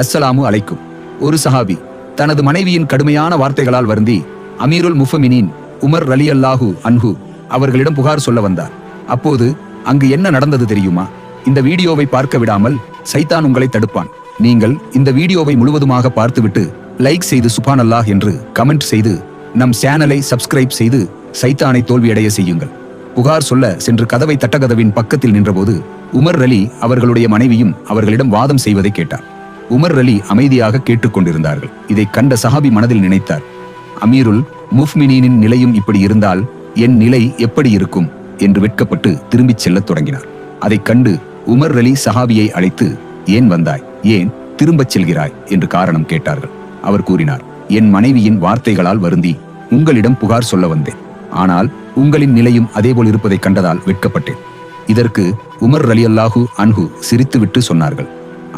அஸ்ஸலாமு அலைக்கும். ஒரு சஹாபி தனது மனைவியின் கடுமையான வார்த்தைகளால் வருந்தி அமீருல் முஃபமினின் உமர் ரலி அல்லாஹு அன்ஹு அவர்களிடம் புகார் சொல்ல வந்தார். அப்போது அங்கு என்ன நடந்தது தெரியுமா? இந்த வீடியோவை பார்க்க விடாமல் சைத்தான் உங்களை தடுப்பான். நீங்கள் இந்த வீடியோவை முழுவதுமாக பார்த்துவிட்டு லைக் செய்து சுபான் அல்லாஹ் என்று கமெண்ட் செய்து நம் சேனலை சப்ஸ்கிரைப் செய்து சைத்தானை தோல்வியடைய செய்யுங்கள். புகார் சொல்ல சென்று கதவை தட்டகதவின் பக்கத்தில் நின்றபோது உமர் ரலி அவர்களுடைய மனைவியும் அவர்களிடம் வாதம் செய்வதை கேட்டார். உமர் அலி அமைதியாக கேட்டுக்கொண்டிருந்தார்கள். இதை கண்ட சஹாபி மனதில் நினைத்தார். அமீருல் முஃப்மினீனின் நிலையும் இப்படி இருந்தால் என் நிலை எப்படி இருக்கும்? என்று வெட்கப்பட்டு திரும்பிச் செல்லத் தொடங்கினார். அதைக் கண்டு உமர் அலி சஹாபியை அழைத்து ஏன் வந்தாய்? ஏன் திரும்பச் செல்கிறாய்? என்று காரணம் கேட்டார்கள். அவர் கூறினார் என் மனைவியின் வார்த்தைகளால் வருந்தி உங்களிடம் புகார் சொல்ல வந்தேன். ஆனால் உங்களின் நிலையும் அதேபோல் இருப்பதைக் கண்டதால் வெட்கப்பட்டேன். இதற்கு உமர் அலி அல்லாஹூ அன்ஹு சிரித்துவிட்டு சொன்னார்கள்.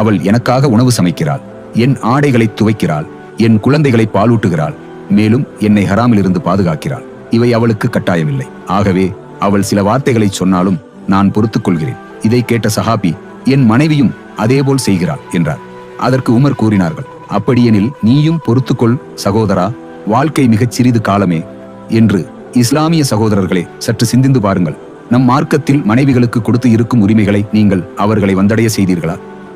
அவள் எனக்காக உணவு சமைக்கிறாள். என் ஆடைகளை துவைக்கிறாள். என் குழந்தைகளை பாலூட்டுகிறாள். மேலும் என்னை ஹராமிலிருந்து பாதுகாக்கிறாள். இவை அவளுக்கு கட்டாயமில்லை. ஆகவே அவள் சில வார்த்தைகளை சொன்னாலும் நான் பொறுத்துக் கொள்கிறேன். இதை கேட்ட சஹாபி என் மனைவியும் அதேபோல் செய்கிறாள் என்றார். அதற்கு உமர் கூறினார்கள் அப்படியெனில் நீயும் பொறுத்துக்கொள் சகோதரா. வாழ்க்கை மிகச் சிறிது காலமே என்று இஸ்லாமிய சகோதரர்களே சற்று சிந்திந்து பாருங்கள். நம் மார்க்கத்தில் மனைவிகளுக்கு கொடுத்து இருக்கும் உரிமைகளை நீங்கள் அவர்களை வந்தடைய செய்தீர்களா?